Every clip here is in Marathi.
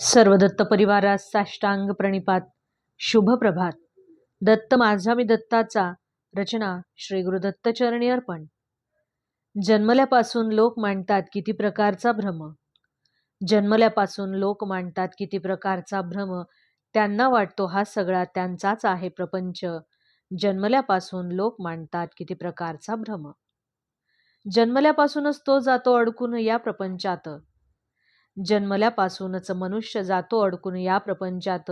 सर्व दत्त परिवारास साष्टांग प्रणिपात. शुभ प्रभात. दत्त माझा मी दत्ताचा. रचना श्री गुरुदत्त चरणी अर्पण. जन्मल्यापासून लोक मांडतात किती प्रकारचा भ्रम. जन्मल्यापासून लोक मांडतात किती प्रकारचा भ्रम. त्यांना वाटतो हा सगळा त्यांचाच आहे प्रपंच. जन्मल्यापासून लोक मांडतात किती प्रकारचा भ्रम. जन्मल्यापासूनच तो जातो अडकून या प्रपंचात. जन्मल्यापासूनच मनुष्य जातो अडकून या प्रपंचात.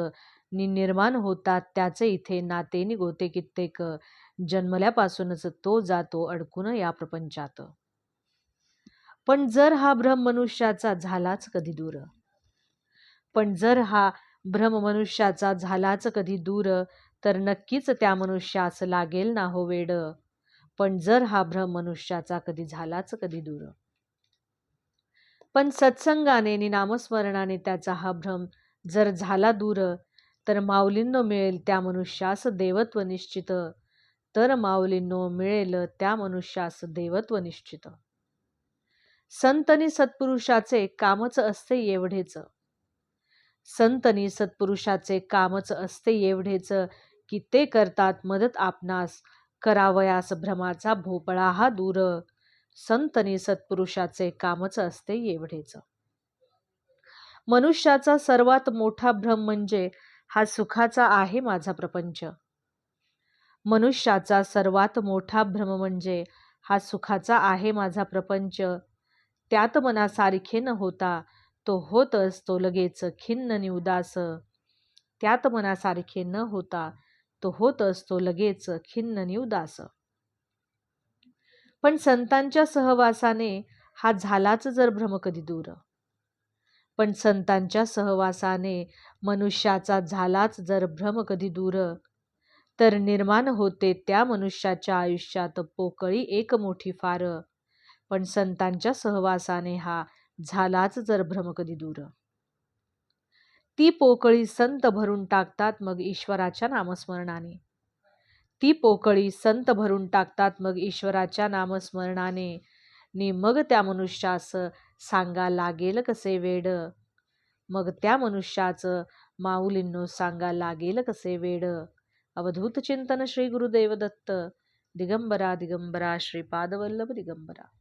नि निर्माण होतात त्याचे इथे नाते निगोते कित्येक. जन्मल्यापासूनच तो जातो अडकून या प्रपंचात. पण जर हा भ्रम मनुष्याचा झालाच कधी दूर? पण जर हा भ्रम मनुष्याचा झालाच कधी दूर? तर नक्कीच त्या मनुष्यास लागेल ना हो वेड. पण जर हा भ्रम मनुष्याचा कधी झालाच कधी दूर? पण सत्संगाने नि नामस्मरणाने त्याचा हा भ्रम जर झाला दूर तर माऊलींनो मिळेल त्या मनुष्यास देवत्व निश्चित. तर माऊलींनो मिळेल त्या मनुष्यास देवत्व निश्चित. संतनी सत्पुरुषाचे कामच असते एवढेच. संतनी सत्पुरुषाचे कामच असते एवढेच की ते करतात मदत आपणास करावयास भ्रमाचा भोपळा हा दूर. संतनी सत्पुरुषाचे कामच असते एवढेच. मनुष्याचा सर्वात मोठा भ्रम म्हणजे हा सुखाचा आहे माझा प्रपंच. मनुष्याचा सर्वात मोठा भ्रम म्हणजे हा सुखाचा आहे माझा प्रपंच. त्यात मनासारखे न होता तो होत असतो लगेच खिन्न निउदास त्यात मनासारखे न होता तो होत असतो लगेच खिन्न निउदास पण संतांच्या सहवासाने हा झालाच जर भ्रम कधी दूर. पण संतांच्या सहवासाने मनुष्याचा झालाच जर भ्रम कधी दूर तर निर्माण होते त्या मनुष्याच्या आयुष्यात पोकळी एक मोठी फार पण संतांच्या सहवासाने हा झालाच जर भ्रम कधी दूर. ती पोकळी संत भरून टाकतात मग ईश्वराच्या नामस्मरणाने. ती पोकळी संत भरून टाकतात मग ईश्वराच्या नामस्मरणाने. नि मग त्या मनुष्यास सांगा लागेल कसे वेड? मग त्या मनुष्याचं माऊलींनो सांगा लागेल कसे वेड? अवधूत चिंतन श्री गुरुदेव दत्त दिगंबरा दिगंबरा श्रीपादवल्लभ दिगंबरा.